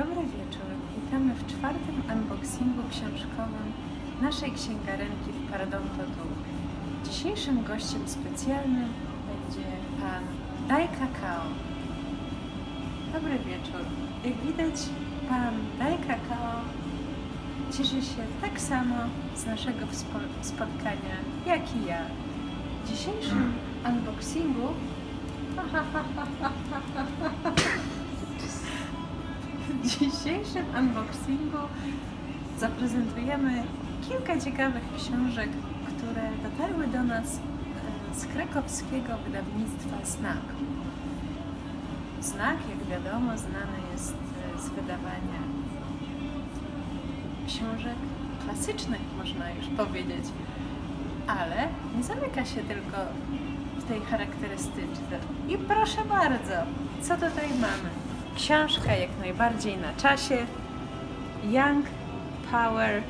Dobry wieczór. Witamy w czwartym unboxingu książkowym naszej księgarenki w Paradonto Tu. Dzisiejszym gościem specjalnym będzie pan Daj Kakao. Dobry wieczór. Jak widać, pan Daj Kakao cieszy się tak samo z naszego spotkania, jak i ja. W dzisiejszym unboxingu dzisiejszym unboxingu zaprezentujemy kilka ciekawych książek, które dotarły do nas e, z krakowskiego wydawnictwa Znak. Znak, jak wiadomo, znany jest e, z wydawania książek klasycznych, można już powiedzieć, ale nie zamyka się tylko w tej charakterystyczce. I proszę bardzo, co tutaj mamy? Książka jak najbardziej na czasie. Young Power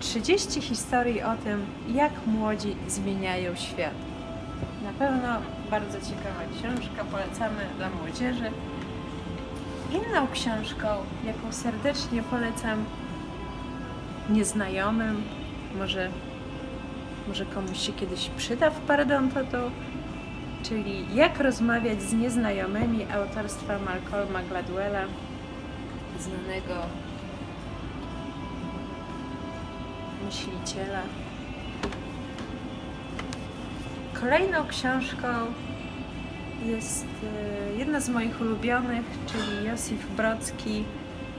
30 historii o tym, jak młodzi zmieniają świat. Na pewno bardzo ciekawa książka, polecamy dla młodzieży. Inną książką, jaką serdecznie polecam nieznajomym, może, może komuś się kiedyś przyda w Paradonto to, czyli Jak rozmawiać z nieznajomymi autorstwa Malcolma Gladwella, znanego myśliciela. Kolejną książką jest e, jedna z moich ulubionych, czyli Józef Brocki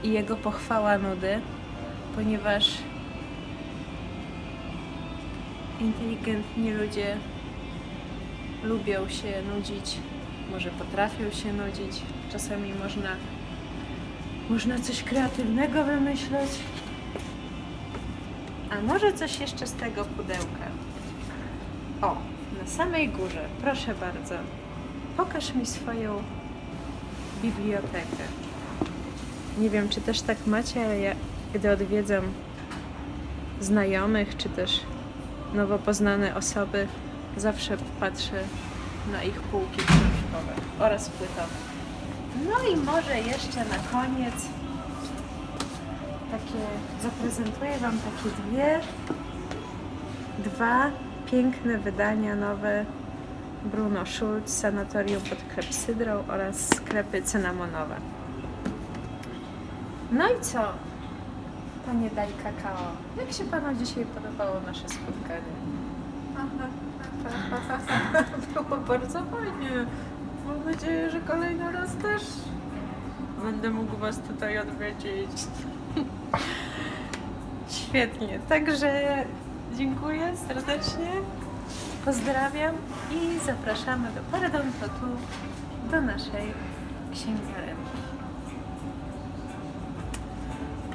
i jego pochwała nudy, ponieważ inteligentni ludzie lubią się nudzić, może potrafią się nudzić. Czasami można, można coś kreatywnego wymyśleć. A może coś jeszcze z tego pudełka? O, na samej górze, proszę bardzo. Pokaż mi swoją bibliotekę. Nie wiem, czy też tak macie, ale ja, gdy odwiedzam znajomych, czy też nowo poznane osoby, zawsze patrzę na ich półki książkowe oraz płytowe. No i może jeszcze na koniec takie, zaprezentuję Wam takie dwie, dwa piękne wydania nowe Bruno Schulz, Sanatorium pod Klepsydrą oraz sklepy cynamonowe. No i co, Panie Daj Kakao, jak się Panu dzisiaj podobało nasze spotkanie? Było bardzo fajnie. Mam nadzieję, że kolejny raz też będę mógł Was tutaj odwiedzić. Świetnie, także dziękuję serdecznie, pozdrawiam i zapraszamy do Paradonto tu, do naszej księgarni.